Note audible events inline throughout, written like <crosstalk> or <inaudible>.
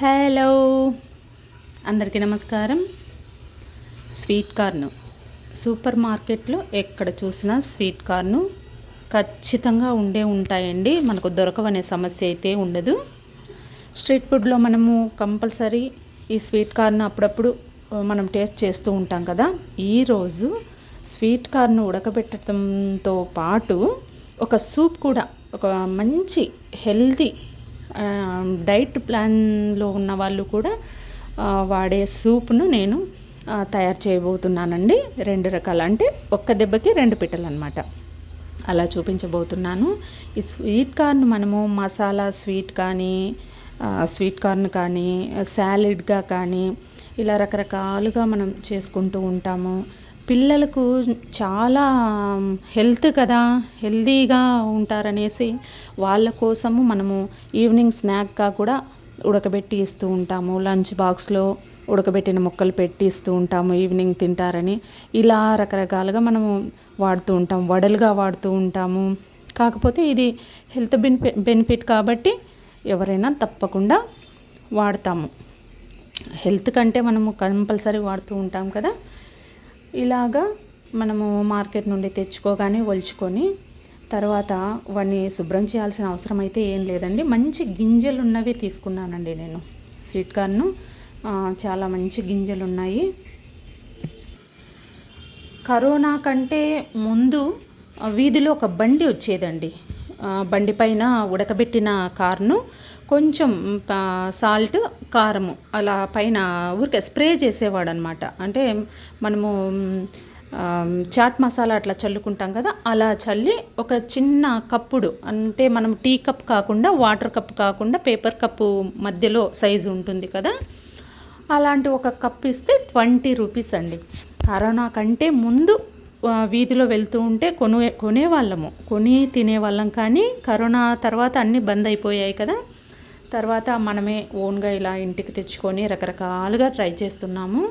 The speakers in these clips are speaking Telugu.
హలో. అందరికీ నమస్కారం. Sweet corn. సూపర్ మార్కెట్లో ఎక్కడ చూసినా స్వీట్ కార్న్ ఖచ్చితంగా ఉండే ఉంటాయండి. మనకు దొరకవనే సమస్య అయితే ఉండదు. స్ట్రీట్ ఫుడ్లో మనము కంపల్సరీ ఈ స్వీట్ కార్న్ అప్పుడప్పుడు మనం టేస్ట్ చేస్తూ ఉంటాం కదా. ఈరోజు స్వీట్ కార్న్ ఉడకబెట్టడంతో పాటు ఒక సూప్ కూడా ఒక మంచి హెల్తీ డైట్ ప్లాన్లో ఉన్న వాళ్ళు కూడా వాడే సూప్ను నేను తయారు చేయబోతున్నానండి. రెండు రకాల అంటే ఒక్క దెబ్బకి రెండు పిట్టలు అనమాట అలా చూపించబోతున్నాను. ఈ స్వీట్ కార్న్ మనము మసాలా స్వీట్ కానీ స్వీట్ కార్న్ కానీ సాలిడ్గా కానీ ఇలా రకరకాలుగా మనం చేసుకుంటూ ఉంటాము. పిల్లలకు చాలా హెల్త్ కదా హెల్తీగా ఉంటారనేసి వాళ్ళ కోసము మనము ఈవినింగ్ స్నాక్గా కూడా ఉడకబెట్టి ఇస్తూ ఉంటాము. లంచ్ బాక్స్లో ఉడకబెట్టిన ముక్కలు పెట్టి ఇస్తూ ఉంటాము ఈవినింగ్ తింటారని. ఇలా రకరకాలుగా మనము వాడుతూ ఉంటాం వడలుగా వాడుతూ ఉంటాము. కాకపోతే ఇది హెల్త్ బెనిఫి బెనిఫిట్ కాబట్టి ఎవరైనా తప్పకుండా వాడతాము. హెల్త్ కంటే మనము కంపల్సరీ వాడుతూ ఉంటాం కదా. ఇలాగా మనము మార్కెట్ నుండి తెచ్చుకోగానే ఒలుచుకొని తర్వాత వాడిని శుభ్రం చేయాల్సిన అవసరం అయితే ఏం లేదండి. మంచి గింజలు ఉన్నవి తీసుకున్నానండి నేను. స్వీట్ కార్న్ చాలా మంచి గింజలు ఉన్నాయి కరోనా కంటే ముందు వీధిలో ఒక బండి వచ్చేదండి. బండి పైన ఉడకబెట్టిన కార్ను కొంచెం సాల్ట్ కారము అలా పైన ఊరికే స్ప్రే చేసేవాడు అనమాట అంటే మనము చాట్ మసాలా అట్లా చల్లుకుంటాం కదా అలా చల్లి ఒక చిన్న కప్పుడు అంటే మనం టీ కప్ కాకుండా వాటర్ కప్ కాకుండా పేపర్ కప్పు మధ్యలో సైజు ఉంటుంది కదా అలాంటి ఒక కప్ ఇస్తే ట్వంటీ రూపీస్ అండి. కరోనా కంటే ముందు వీధిలో వెళ్తూ ఉంటే కొనే కొనేవాళ్ళము. కొని తినేవాళ్ళం కానీ కరోనా తర్వాత అన్నీ బంద్ అయిపోయాయి కదా తర్వాత మనమే ఓన్గా ఇలా ఇంటికి తెచ్చుకొని రకరకాలుగా ట్రై చేస్తున్నాము.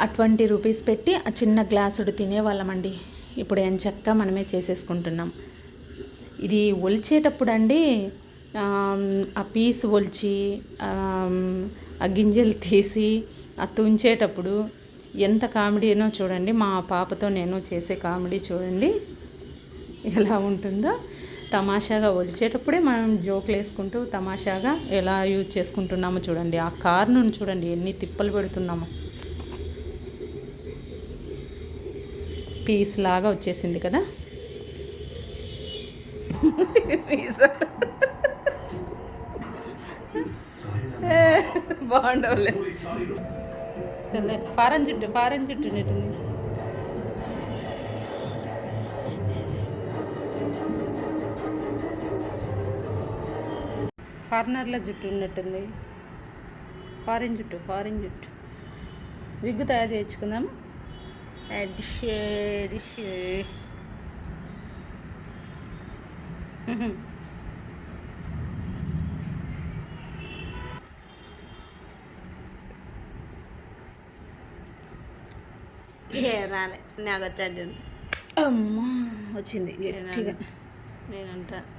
ఆ ట్వంటీ రూపీస్ పెట్టి ఆ చిన్న గ్లాసుడు తినేవాళ్ళమండి. ఇప్పుడు ఏం మనమే చేసేసుకుంటున్నాం. ఇది ఒలిచేటప్పుడు అండి ఆ పీస్ ఒలిచి ఆ గింజలు తీసి ఆ తుంచేటప్పుడు ఎంత కామెడీనో చూడండి. మా పాపతో నేను చేసే కామెడీ చూడండి. ఎలా ఉంటుందో. తమాషాగా ఒలిచేటప్పుడే మనం జోకులు వేసుకుంటూ తమాషాగా ఎలా యూజ్ చేసుకుంటున్నామో చూడండి. ఆ కార్ను చూడండి ఎన్ని తిప్పలు పెడుతున్నామో. పీస్ లాగా వచ్చేసింది కదా. పీస్ <laughs> బాగుండవులే. ఫారెన్ జుట్టు ఫారెన్ జుట్టు ఫారినర్ల జుట్టు ఉన్నట్టుంది. ఫారిన్ జుట్టు ఫారిన్ జుట్టు. విగ్గు తయారు <laughs> ఏ రాలే. నాకు వచ్చాడు. అమ్మా వచ్చింది. నేనంట మ్మ్.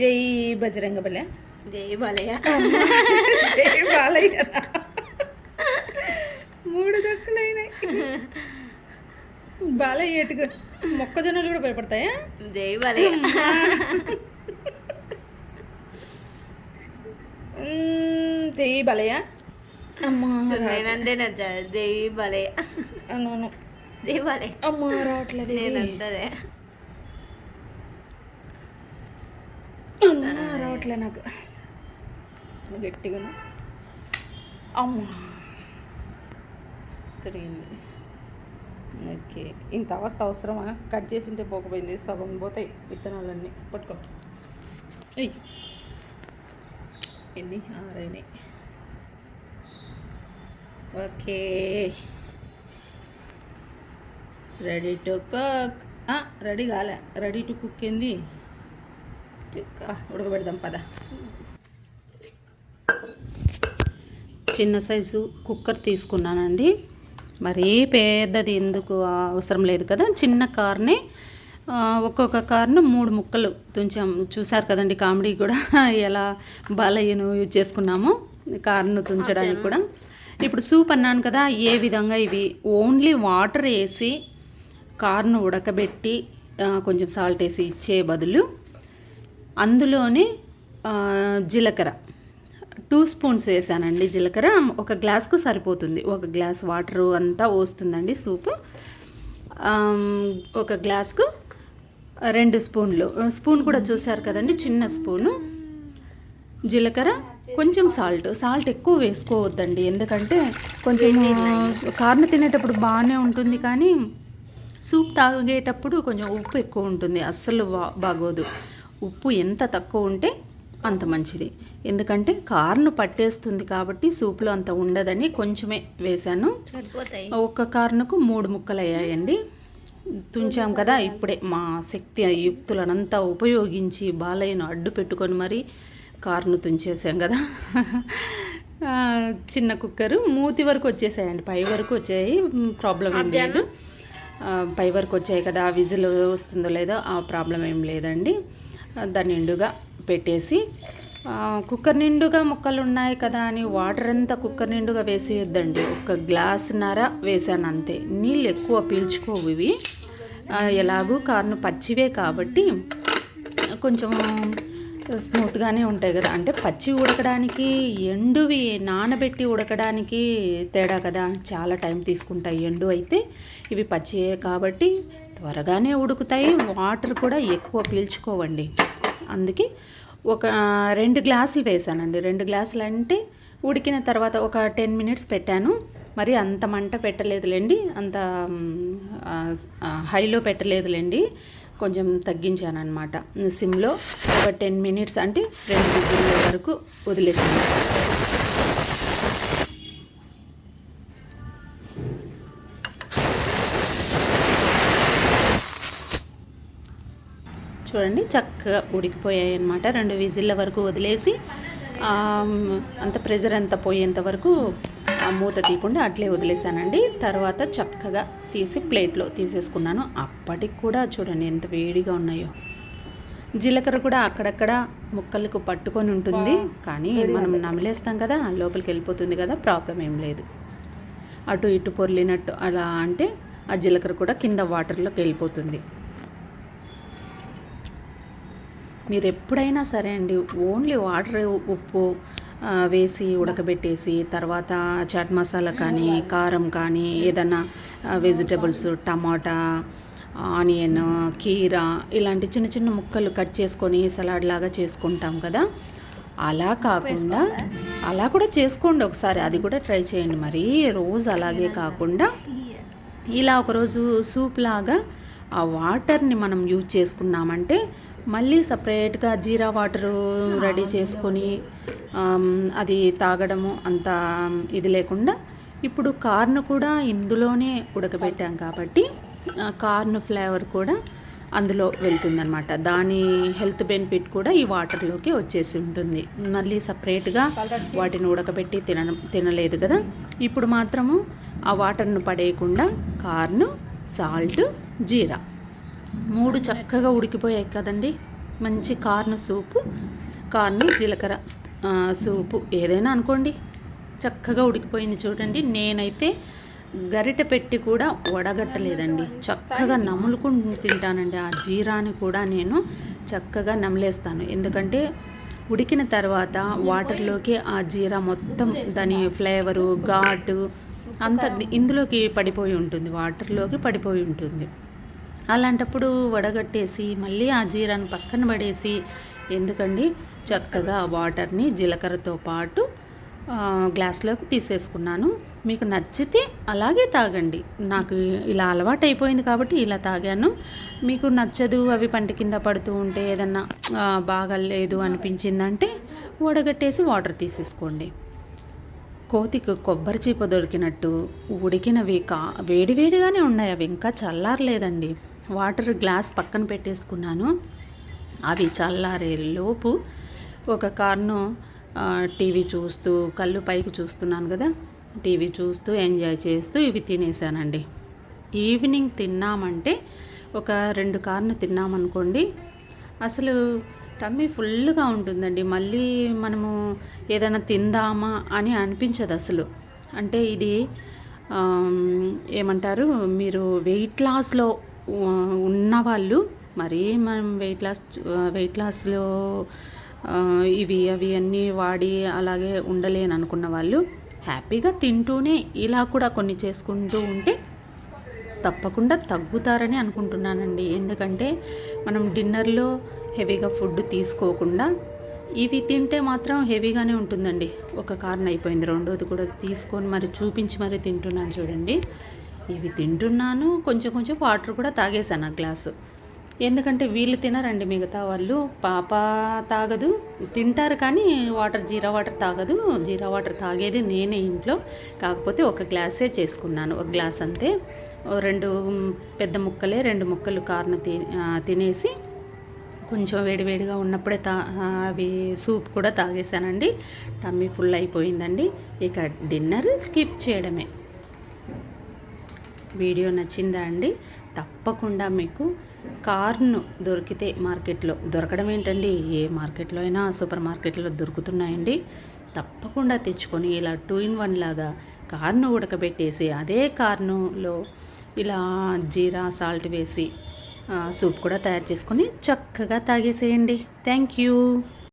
జై బజరంగ బలే జై బాలయ్య. జై బాలయ్య. మూడు దక్కులైనాయి. బాలయ్య ఎటుకు మొక్కజొన్నలు కూడా భయపడతాయా? జై బాలయ్య. జై బాలయ్య. అమ్మా. నేనంటే జై బాలయ్య. అవును జై బాలయ్య. అమ్మా రావట్లేదు. నేనంటదే అమ్మా రావట్లే నాకు. గట్టిగా అమ్మా. తిరిగింది. ఓకే. ఇంత అవస్థ అవసరమా? కట్ చేసింటే పోకపోయింది. సగం పోతాయి విత్తనాలన్నీ. పట్టుకో. ఎయ్ ఎన్ని? ఆరైనాయి. Okay. Ready to cook. Ready కాలే. రెడీ టు కుక్ ఏంది? ఉడకబెడదాం పద. చిన్న సైజు కుక్కర్ తీసుకున్నానండి. మరీ పెద్దది ఎందుకు అవసరం లేదు కదా చిన్న కార్నే ఒక్కొక్క కార్ను మూడు ముక్కలు కొంచెం చూసారు కదండి కామెడీ కూడా <laughs> ఎలా బాలయ్యను యూజ్ చేసుకున్నాము కార్ను తుంచడానికి కూడా. ఇప్పుడు సూప్ అన్నాను కదా ఏ విధంగా ఇవి? ఓన్లీ వాటర్ వేసి కార్ను ఉడకబెట్టి కొంచెం సాల్ట్ వేసి ఇచ్చే బదులు అందులోనే జీలకర్ర. టూ స్పూన్స్ వేసానండి జీలకర్ర. ఒక గ్లాస్కు సరిపోతుంది. ఒక గ్లాస్ వాటర్ అంతా వస్తుందండి సూపు. ఒక గ్లాస్కు రెండు స్పూన్లు. స్పూన్ కూడా చూసారు కదండి చిన్న స్పూను. జీలకర్ర కొంచెం సాల్ట్. సాల్ట్ ఎక్కువ వేసుకోవద్దండి. ఎందుకంటే కొంచెం కారణ తినేటప్పుడు బాగానే ఉంటుంది కానీ సూప్ తాగేటప్పుడు కొంచెం ఉప్పు ఎక్కువ ఉంటుంది. అస్సలు బా- బాగోదు. ఉప్పు ఎంత తక్కువ ఉంటే అంత మంచిది. ఎందుకంటే కార్ను పట్టేస్తుంది కాబట్టి సూప్లో అంత ఉండదని కొంచెమే వేశాను. ఒక్క కార్నుకు మూడు ముక్కలు అయ్యాయండి తుంచాం కదా ఇప్పుడే మా శక్తి యుక్తులనంతా ఉపయోగించి బాలయ్యను అడ్డు పెట్టుకొని మరీ కార్ను తుంచేసాం కదా. చిన్న కుక్కరు మూతి వరకు వచ్చేసాయండి. పై వరకు వచ్చాయి. ప్రాబ్లం ఏం లేదు. పై వరకు వచ్చాయి కదా. విజిల్ వస్తుందో లేదో ఆ ప్రాబ్లం ఏం లేదండి. దాన్ని నిండుగా పెట్టేసి కుక్కర్ నిండుగా ముక్కలు ఉన్నాయి కదా అని వాటర్ అంతా కుక్కర్ నిండుగా వేసేయొద్దండి. ఒక గ్లాసున్నర వేసాను అంతే. నీళ్ళు ఎక్కువ పీల్చుకోవు ఇవి. ఎలాగూ కార్ను పచ్చివే కాబట్టి కొంచెం స్మూత్గానే ఉంటాయి కదా. అంటే పచ్చి ఉడకడానికి ఎండువి నానబెట్టి ఉడకడానికి తేడా కదా. చాలా టైం తీసుకుంటాయి ఎండు అయితే. ఇవి పచ్చియే కాబట్టి త్వరగానే ఉడుకుతాయి. వాటర్ కూడా ఎక్కువ పీల్చుకోవండి. అందుకే ఒక రెండు గ్లాసులు వేసానండి. రెండు గ్లాసులు అంటే ఉడికిన తర్వాత ఒక టెన్ మినిట్స్ పెట్టాను. మరి అంత మంట పెట్టలేదులేండి. అంత హైలో పెట్టలేదులేండి. కొంచెం తగ్గించాను అనమాట సిమ్లో ఒక టెన్ మినిట్స్ అంటే రెండు వరకు వదిలేసాను. చూడండి చక్కగా ఉడికిపోయాయి అనమాట రెండు విజిల్ల వరకు వదిలేసి అంత ప్రెజర్ అంతా పోయేంత వరకు ఆ మూత తీయకుండా అట్లే వదిలేసానండి. తర్వాత చక్కగా తీసి ప్లేట్లో తీసేసుకున్నాను. అప్పటికి కూడా చూడండి ఎంత వేడిగా ఉన్నాయో. జీలకర్ర కూడా అక్కడక్కడ ముక్కలకు పట్టుకొని ఉంటుంది. కానీ మనం నమిలేస్తాం కదా లోపలికి వెళ్ళిపోతుంది కదా ప్రాబ్లం ఏం లేదు. అటు ఇటు పొర్లినట్టు అలా అంటే ఆ జీలకర్ర కూడా కింద వాటర్లోకి వెళ్ళిపోతుంది. మీరు ఎప్పుడైనా సరే అండి ఓన్లీ వాటర్ ఉప్పు వేసి ఉడకబెట్టేసి తర్వాత చాట్ మసాలా కానీ కారం కానీ ఏదన్నా వెజిటబుల్స్ టమాటా ఆనియన్ కీరా ఇలాంటి చిన్న చిన్న ముక్కలు కట్ చేసుకొని సలాడ్ లాగా చేసుకుంటాం కదా. అలా కాకుండా అలా కూడా చేసుకోండి ఒకసారి. అది కూడా ట్రై చేయండి. మరి రోజు అలాగే కాకుండా ఇలా ఒకరోజు సూప్ లాగా ఆ వాటర్ని మనం యూజ్ చేసుకున్నామంటే మళ్ళీ సపరేట్గా జీరా వాటరు రెడీ చేసుకొని అది తాగడము అంత ఇది లేకుండా ఇప్పుడు కార్న్ కూడా ఇందులోనే ఉడకబెట్టాం కాబట్టి కార్న్ ఫ్లేవర్ కూడా అందులో వెళ్తుందనమాట దాని హెల్త్ బెనిఫిట్ కూడా ఈ వాటర్లోకి వచ్చేసి ఉంటుంది. మళ్ళీ సపరేట్గా వాటిని ఉడకబెట్టి తిన తినలేదు కదా. ఇప్పుడు మాత్రము ఆ వాటర్ను పడేయకుండా కార్ను సాల్ట్ జీరా మూడు చక్కగా ఉడికిపోయాయి కదండి. మంచి కార్న్ సూపు కార్న్ జీలకర్ర సూపు ఏదైనా అనుకోండి. చక్కగా ఉడికిపోయింది చూడండి. నేనైతే గరిట పెట్టి కూడా వడగట్టలేదండి. చక్కగా నములుకుని తింటానండి. ఆ జీరాని కూడా నేను చక్కగా నమిలేస్తాను. ఎందుకంటే ఉడికిన తర్వాత వాటర్లోకి ఆ జీరా మొత్తం దాని ఫ్లేవరు ఘాటు అంత ఇందులోకి పడిపోయి ఉంటుంది. వాటర్లోకి పడిపోయి ఉంటుంది. అలాంటప్పుడు వడగట్టేసి మళ్ళీ ఆ జీరాను పక్కన పడేసి ఎందుకండి? చక్కగా వాటర్ని జీలకర్రతో పాటు గ్లాస్లోకి తీసేసుకున్నాను. మీకు నచ్చితే అలాగే తాగండి. నాకు ఇలా అలవాటు అయిపోయింది కాబట్టి ఇలా తాగాను. మీకు నచ్చదు అవి పంట కింద పడుతూ ఉంటే ఏదన్నా ఆ, బాగాలేదు అనిపించిందంటే వడగట్టేసి వాటర్ తీసేసుకోండి. కోతికి కొబ్బరి చీప దొరికినట్టు ఉడికినవి కా వేడివేడిగానే ఉన్నాయి. అవి ఇంకా చల్లారలేదండి. వాటర్ గ్లాస్ పక్కన పెట్టేసుకున్నాను. అవి చల్లారే లోపు ఒక కార్ను టీవీ చూస్తూ కళ్ళు పైకి చూస్తున్నాను కదా టీవీ చూస్తూ ఎంజాయ్ చేస్తూ ఇవి తినేసానండి. ఈవినింగ్ తిన్నామంటే ఒక రెండు కార్ను తిన్నామనుకోండి అసలు టమ్మీ ఫుల్గా ఉంటుందండి. మళ్ళీ మనము ఏదైనా తిందామా అని అనిపించదు అసలు. అంటే ఇది ఏమంటారు మీరు వెయిట్ లాస్లో ఉన్నవాళ్ళు మరీ మనం వెయిట్ లాస్ వెయిట్ లాస్లో ఇవి అవి అన్నీ వాడి అలాగే ఉండలేని అనుకున్న వాళ్ళు హ్యాపీగా తింటూనే ఇలా కూడా కొన్ని చేసుకుంటూ ఉంటే తప్పకుండా తగ్గుతారని అనుకుంటున్నానండి. ఎందుకంటే మనం డిన్నర్లో హెవీగా ఫుడ్ తీసుకోకుండా ఇవి తింటే మాత్రం హెవీగానే ఉంటుందండి. ఒక కారణం అయిపోయింది. రెండోది కూడా తీసుకొని మరి చూపించి మరి తింటున్నాను చూడండి. ఇవి తింటున్నాను. కొంచెం కొంచెం వాటర్ కూడా తాగేశాను ఆ గ్లాసు. ఎందుకంటే వీళ్ళు తినరండి మిగతా వాళ్ళు. పాప తాగదు. తింటారు కానీ వాటర్ జీరా వాటర్ తాగదు. జీరా వాటర్ తాగేది నేనే ఇంట్లో. కాకపోతే ఒక గ్లాసే చేసుకున్నాను. ఒక గ్లాస్ అంతే. ఓ రెండు పెద్ద ముక్కలే రెండు ముక్కలు కార్ను తి తినేసి కొంచెం వేడివేడిగా ఉన్నప్పుడే తా అవి సూప్ కూడా తాగేశానండి. టమ్మీ ఫుల్ అయిపోయిందండి. ఇక డిన్నర్ స్కిప్ చేయడమే. వీడియో నచ్చిందా అండి? తప్పకుండా మీకు కార్ను దొరికితే మార్కెట్లో దొరకడం ఏంటండి? ఏ మార్కెట్లో అయినా సూపర్ మార్కెట్లో దొరుకుతున్నాయండి. తప్పకుండా తెచ్చుకొని ఇలా టూ ఇన్ వన్ లాగా కార్ను ఉడకబెట్టేసి అదే కార్నులో ఇలా జీరా సాల్ట్ వేసి సూప్ కూడా తయారు చేసుకొని చక్కగా తాగేసేయండి. Thank you.